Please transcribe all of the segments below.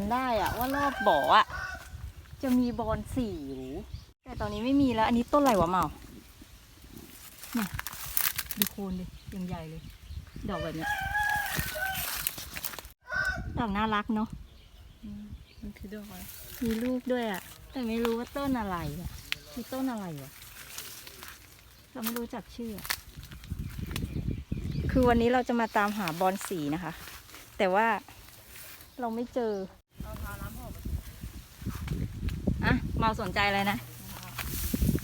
ำได้อะว่ารอบบ่ออะจะมีบอลสีอยู่แต่ตอนนี้ไม่มีแล้ว อันนี้ต้นอะไรวะเมาเนี่ยดูโคนดิยังใหญ่เลย ดอกแบบเนี้ยดอกน่ารักเนาะมันคือดอกอะไรมีลูกด้วยอะแต่ไม่รู้ว่าต้นอะไรอะคือต้นอะไรวะเราไม่รู้จักชื่ออะคือวันนี้เราจะมาตามหาบอลสีนะคะ แต่ว่าเราไม่เจอ เอาเท้าน้ำหอม อะ มาสนใจอะไรนะ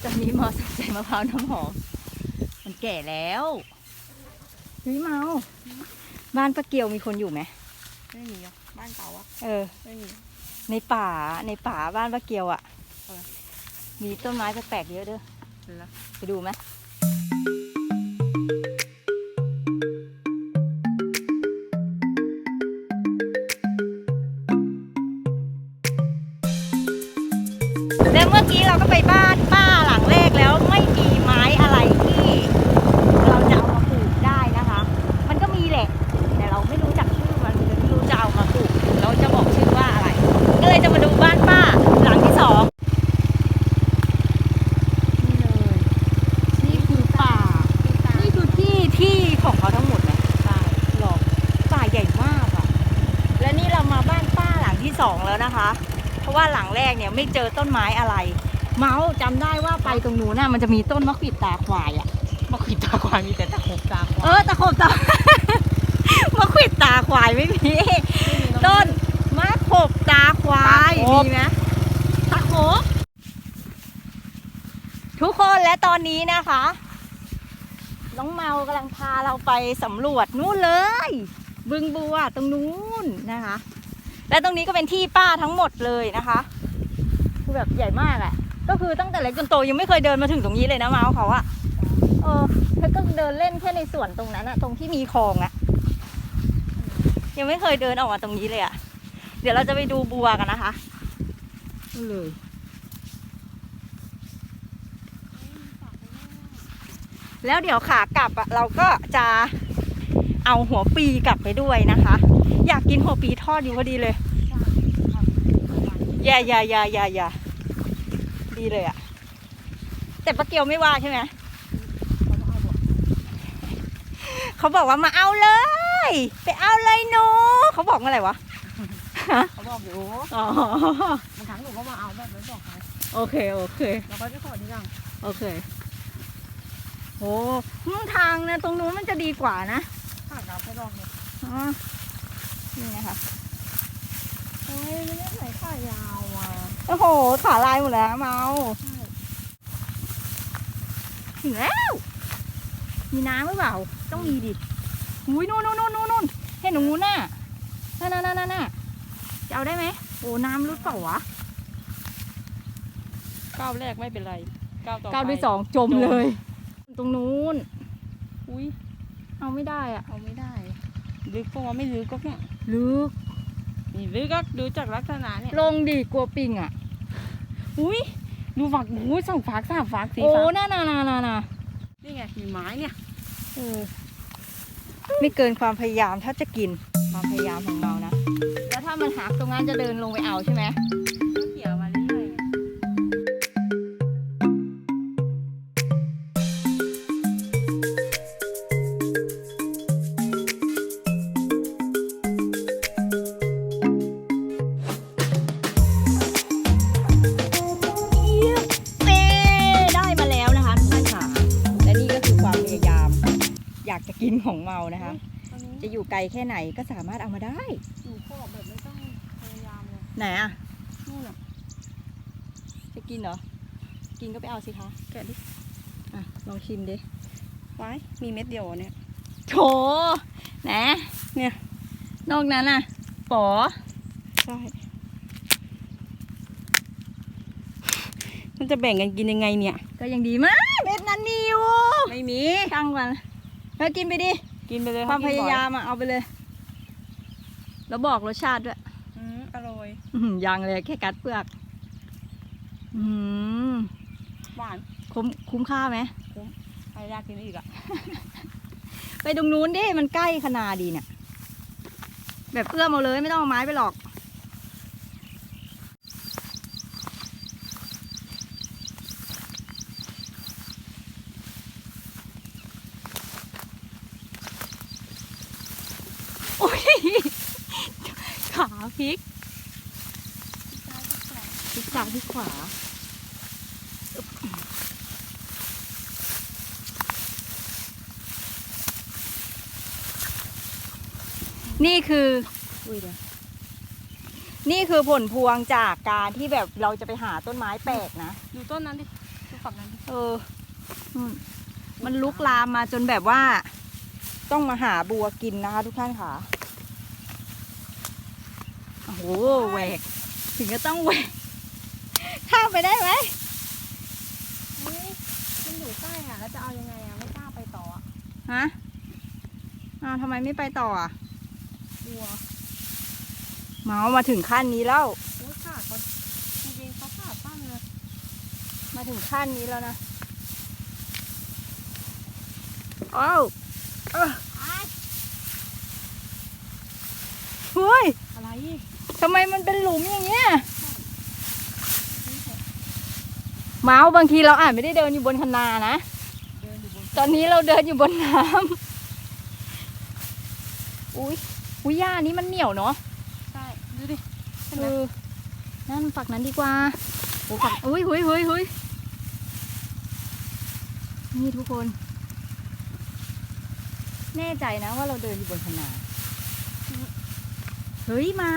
ตอนนี้มาสนใจมะพร้าวน้ำหอม มันแก่แล้วเฮ้ยเมา บ้านป้าเกียวมีคนอยู่ไหมไม่มีอะบ้านเก่าอะเออ ไม่มี ในป่าในป่าบ้านป้าเกียวอะ่ะ เออ มีต้นไม้แปลกๆเยอะเด้อเหรอไปดูไหม แล้วเมื่อกี้เราก็ไปบ้านป้าหลังแรกแล้วไม่มีไม้อะไรที่เราจะเอามาปลูกได้นะคะ มันก็มีแหละ แต่เราไม่รู้จักชื่อมันไม่รู้จะเอามาปลูก เราจะบอกชื่อว่าอะไร ก็เลยจะมาดูบ้านป้าหลังที่สองนี่เลยนี่คือป่า นี่คือที่ที่ของเขาทั้งหมดไหมป่หรอกป่าใหญ่มากอะและนี่เรามาบ้านป้าหลังที่สองแล้วนะคะ ราะว่าหลังแรกเนี่ยไม่เจอต้นไม้อะไร เมาส์จำได้ว่าไปตรงนู้นน่ะมันจะมีต้นมะขวิดตาควายอะมะขวิดตาควายมีแต่ตะขบตาควาเอยอตะขบตา มะขวิดตาควายไม่มีต้นมะขบตาควายมีไหมตะขบทุกคนและตอนนี้นะคะ น้องเมากำลังพาเราไปสำรวจนู่นเลย บึงบัวตรงนู้นนะคะ และตรงนี้ก็เป็นที่ป้าทั้งหมดเลยนะคะ คือแบบใหญ่มากอะก็คือตั้งแต่เล็กจนโตยังไม่เคยเดินมาถึงตรงนี้เลยนะเมาเขาอะเออแล้วก็เดินเล่นแค่ในสวนตรงนั้นอะตรงที่มีคลองอะยังไม่เคยเดินออกมาตรงนี้เลยอะเดี๋ยวเราจะไปดูบัวกันนะคะนู่นเลยแล้วเดี๋ยวขากลับอะเราก็จะ เอาหัวปีกลับไปด้วยนะคะ อยากกินหัวปีทอดอยู่พอดีเลยอย่าอย่าอย่าอย่าอย่าดีเลยอะแต่ป้าเกียวไม่ว่าใช่ไหมเขาบอกว่ามาเอาเลย ไปเอาเลยหนูเขาบอกเมื่อไหร่วะเขาบอกอยู่อ๋อบางครั้งหนูก็มาเอาแบบไม่บอกใครโอเคโอเคเราก็จะขอทีหลังโอเคโอ้ทางนะตรงนู้นมันจะดีกว่านะ ข้าวกาแฟดอกเนี่ยอ๋อนี่นะคะโอ้ยไม่ได้ใส่ข้ายาวอะโอ้โห ขาลายหมดแล้วเมาใช่ถึงแล้ว มีน้ำหรือเปล่า ต้องมีดิอุ้ยนู่นนู่นนู่นนู่นนู่นเห็นหนูน่ะนั่นนั่นนั่นน่ะจะเอาได้ไหมโอ้น้ำลึกเปล่าวะก้าวแรกไม่เป็นไรก้าวต่อไปก้าวที่สองจมเลย ตรงนู้น อุ้ย เอาไม่ได้อะเอาไม่ได้ลึกก็ว่าไม่ลึกก็เนี่ยลึกนี่ลึกก็ดูจากลักษณะเนี่ยลงดิกลัวปิงอะ อุ้ยดูฝักอุ้ยสองฝักสามฝักสี่โอ้ฝักน่าน่าน่าน่าน่านี่ไงมีไม้เนี่ยเออไม่เกินความพยายามถ้าจะกินความพยายามของเรานะ แล้วถ้ามันหักตรงนั้นจะเดินลงไปเอาใช่ไหม ไกลแค่ไหนก็สามารถเอามาได้หนูขอแบบไม่ต้องพยายามเลยไหนอะนู่นอะจะกินเหรอ กินก็ไปเอาสิคะ แกะดิ อะ ลองชิมดิไว้มีเม็ดเดียวเนี่ยโถแหนเนี่ยนอกนั้นอะปอใช่มันจะแบ่งกันกินยังไงเนี่ย ก็ยังดีมากเม็ดนั้นนิวไม่มีช่างมันแล้วกินไปดิ กินไปเลยความพกินบ่อยายามอะเอาไปเลย แล้วบอกรสชาติด้วยอืมอร่อยอื้อหือยังเลยแค่กัดเปลือกอืมหวานคุ้มคุ้มค่าไหม ใครอยากกินอีกอะไปตรงนู้นดิ มันใกล้ขนาดดีเนี่ย แบบเอื้อมเอาเลยไม่ต้องเอาไม้ไปหรอก ขาพลิกพลิกซ้ายพลิกขวานี่คืออุ้ยเดี๋ยวนี่คือผลพวงจากการที่แบบเราจะไปหาต้นไม้แปลกนะ ดูต้นนั้นดิ ดูฝักนั้นดิ เออนู่นมันลุกลามมาจนแบบว่า ต้องมาหาบัวกินนะคะทุกท่านค่ะ โอ้โหแหวก ถึงก็ต้องแหวก ข้ามไปได้ไหมเฮ้ยมันอยู่ใกล้อะ แล้วจะเอายังไงอะ ไม่กล้าไปต่ออะฮะอ้าวทำไมไม่ไปต่ออะกลัวเมามาถึงขั้นนี้แล้ว โอ้ยขาดคนจริงๆเขาขาดสั้นเลยมาถึงขั้นนี้แล้วนะอ้าวเอ้อเฮ้ยอะไร ทำไมมันเป็นหลุมอย่างเงี้ยเมาส์บางทีเราอาจไม่ได้เดินอยู่บนคันนานะเดินอยู่บนตอนนี้เราเดินอยู่บนน้ำอุ้ยอุ้ยหญ้านี้มันเหนียวเนาะใช่ดูดิเห็นไหมคือนั่นฝักนั้นดีกว่าโอ้ฝักอุ้ยหุยหุยหุยนี่ทุกคน แน่ใจนะว่าเราเดินอยู่บนคันนาเฮ้ยเมา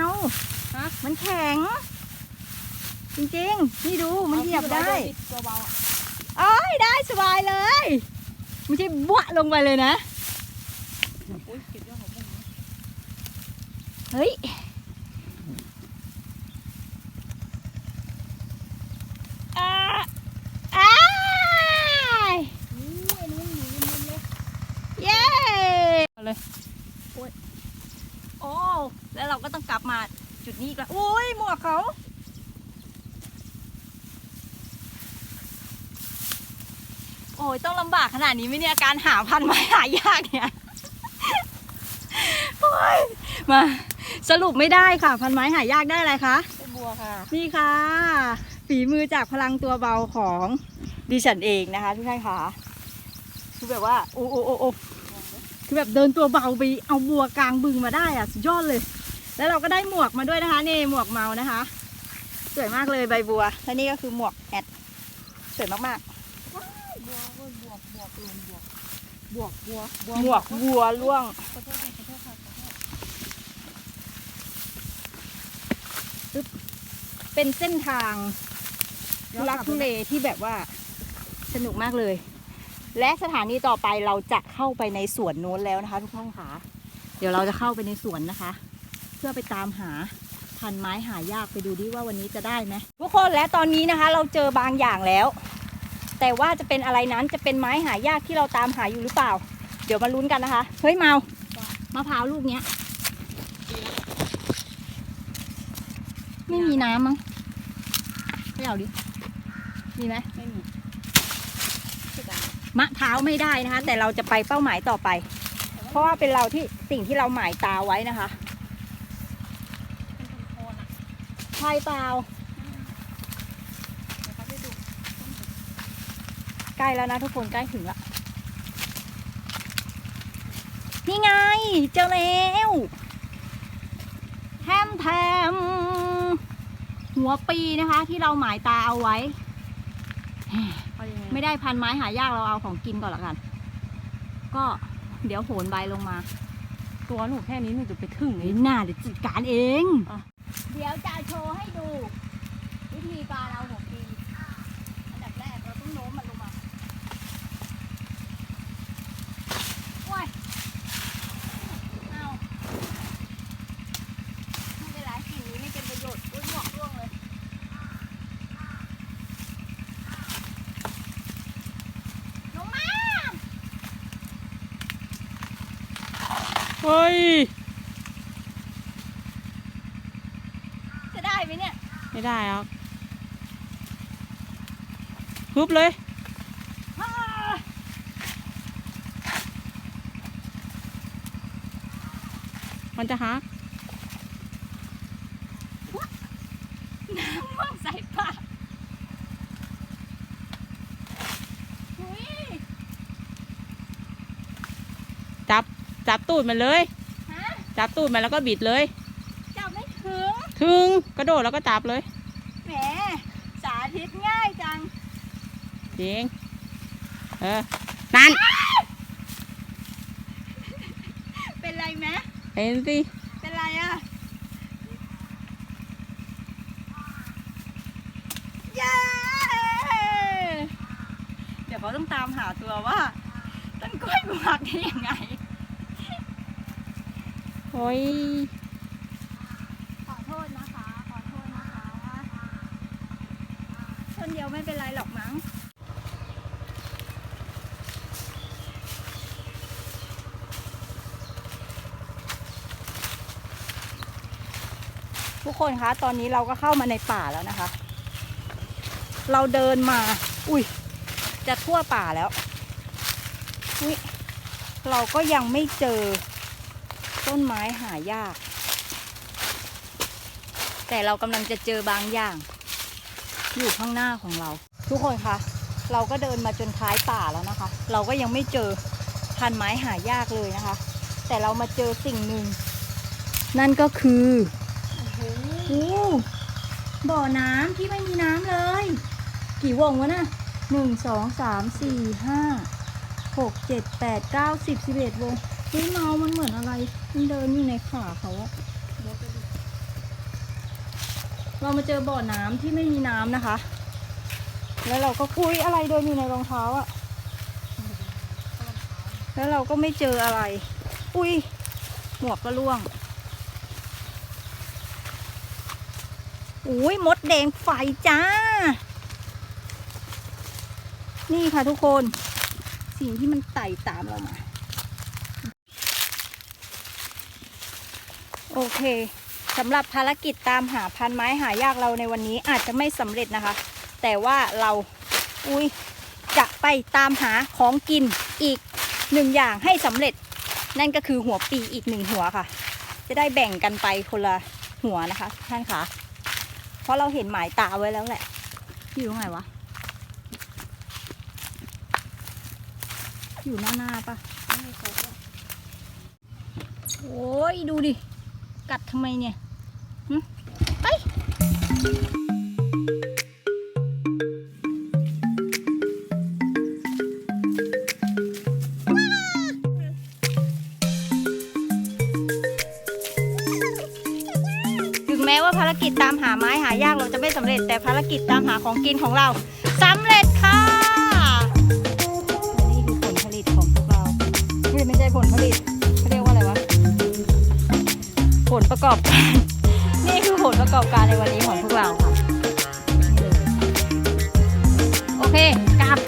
ฮะ มันแข็ง จริงๆ นี่ดูมันเหยียบได้ตัวเบาอะเอ้ยได้สบายเลยไม่ใช่บวะลงไปเลยนะอุ้ยเก็บยอดของมึงเฮ้ย อ่าอ้าย อู้อันนี้มันหนีมันเลย เย้ เอาเลย โอ้ แล้วเราก็ต้องกลับมา จุดนี้อีกแล้วอุ้ยหมวกเขาโอ้ยต้องลำบากขนาดนี้ไหมเนี่ยการหาพันธุ์ไม้หายากเนี่ยโอ้ยมาสรุปไม่ได้ค่ะ พันธุ์ไม้หายากได้อะไรคะไอ้บัวค่ะ นี่ค่ะ ฝีมือจากพลังตัวเบาของดิฉันเองนะคะทุกท่านค่ะคือแบบว่าโอ้โอ้โอ้โอ้คือแบบเดินตัวเบาไปเอาบัวกลางบึงมาได้อะสุดยอดเลย แล้วเราก็ได้หมวกมาด้วยนะคะนี่หมวกเมานะคะ สวยมากเลยใบบัว และนี่ก็คือหมวกแอดสวยมากบัวบวกบวกบวกลงบวกบวกบัวบัวๆหมวกบัวล่วงขอโทษค่ะขอโทษค่ะขอโทษเป็นเส้นทางทุลักทุเลที่แบบว่าสนุกมากเลย และสถานีต่อไปเราจะเข้าไปในสวนโน้นแล้วนะคะ ทุกท่านค่ะ เดี๋ยวเราจะเข้าไปในสวนนะคะเพื่อไปตามหาพันไม้หายากไปดูดิว่าวันนี้จะได้ไหมทุกคนและตอนนี้นะคะ เราเจอบางอย่างแล้ว แต่ว่าจะเป็นอะไรนั้นจะเป็นไม้หายากที่เราตามหาอยู่หรือเปล่า เดี๋ยวมาลุ้นกันนะคะเฮ้ยเมามะพร้าวลูกเนี้ย ไม่มีน้ำมั้งไปเอาดิมีไหมไม่มีเสียดายมะพร้าวไม่ได้นะคะ แต่เราจะไปเป้าหมายต่อไป เพราะว่าเป็นเราที่สิ่งที่เราหมายตาไว้นะคะ เป็นคนโคนอะ ใช่เปล่า ใกล้แล้วนะทุกคนใกล้ถึงละ นี่ไง เจอแล้วแฮมแทมหัวปีนะคะที่เราหมายตาเอาไว้ ไม่ได้พันไม้หายากเราเอาของกินก่อนละกัน ก็เดี๋ยวโหนใบลงมา ตัวหนูแค่นี้หนูจะไปถึงเฮ้ยหน้าเดี๋ยวจัดการเอง อะ เดี๋ยวจะโชว์ให้ดู วิธีการเอาหัวปีอันดับแรกเราต้องโน้มมันลงมาโอ้ยเอาไม่เป็นไรสิ่งนี้ไม่เป็นประโยชน์อุ้ยหมวกร่วงเลยลงมา เฮ้ย จะ ได้ไหมเนี่ย ไม่ได้หรอกฮึบเลยอ้ามันจะฮักน้ำมันใส่ปากอุ้ยจับ จับตูดมันเลยฮะจับตูดมันแล้วก็บิดเลยจับไม่ ถึงถึงกระโดดแล้วก็จับเลยแหมสาธิตง่ายจังจริงเออนั่นเป็นไรไหมเห็นสิเป็นไรอะเย้เดี๋ยวเขาต้องตามหาตัวว่าต้นกล้วยหมักได้ยังไงโอ้ย ขอโทษนะคะ ขอโทษนะคะต้นเดียว ไม่เป็นไรหรอกมั้ง ทุกคนคะตอนนี้เราก็เข้ามาในป่าแล้วนะคะ เราเดินมา อุ้ยจะทั่วป่าแล้วอุ้ยเราก็ยังไม่เจอต้นไม้หายาก แต่เรากำลังจะเจอบางอย่าง อยู่ข้างหน้าของเรา ทุกคนคะเราก็เดินมาจนท้ายป่าแล้วนะคะ เราก็ยังไม่เจอพันไม้หายากเลยนะคะ แต่เรามาเจอสิ่งหนึ่ง นั่นก็คือโอ้โหบ่อน้ำที่ไม่มีน้ำเลย กี่วงวะน่ะหนึ่งสองสามสี่ห้าหกเจ็ดแปดเก้าสิบสิบเอ็ดวงเฮ้ยเมามันเหมือนอะไร มันเดินอยู่ในขาเขาอะ เรามาเจอบ่อน้ำที่ไม่มีน้ำนะคะ แล้วเราก็คุยอะไรเดินอยู่ในรองเท้าอะแล้วเราก็ไม่เจออะไร อุ้ย หมวกก็ร่วงอุ้ยมดแดงไฟจ้า นี่ค่ะทุกคน สิ่งที่มันไต่ตามเรามา โอเค สำหรับภารกิจตามหาพันไม้หายากเราในวันนี้อาจจะไม่สำเร็จนะคะ แต่ว่าเราอุ้ยจะไปตามหาของกินอีกหนึ่งอย่างให้สำเร็จ นั่นก็คือหัวปีอีกหนึ่งหัวค่ะ จะได้แบ่งกันไปคนละหัวนะคะท่านคะเพราะเราเห็นหมายตาไว้แล้วแหละอยู่ตรงไหนวะอยู่หน้าหน้าปะโอ้ยดูดิ กัดทำไมเนี่ย ถึงแม้ว่าภารกิจตามหาไม้หายากเราจะไม่สำเร็จแต่ภารกิจตามหาของกินของเราสำเร็จค่ะ นี่คือผลผลิตของพวกเราไม่ใช่ผลผลิตเขาเรียกว่าอะไรวะ ผลประกอบการ ลประกอบการในวันนี้ของพวกเราค่ะ โอเคกลับ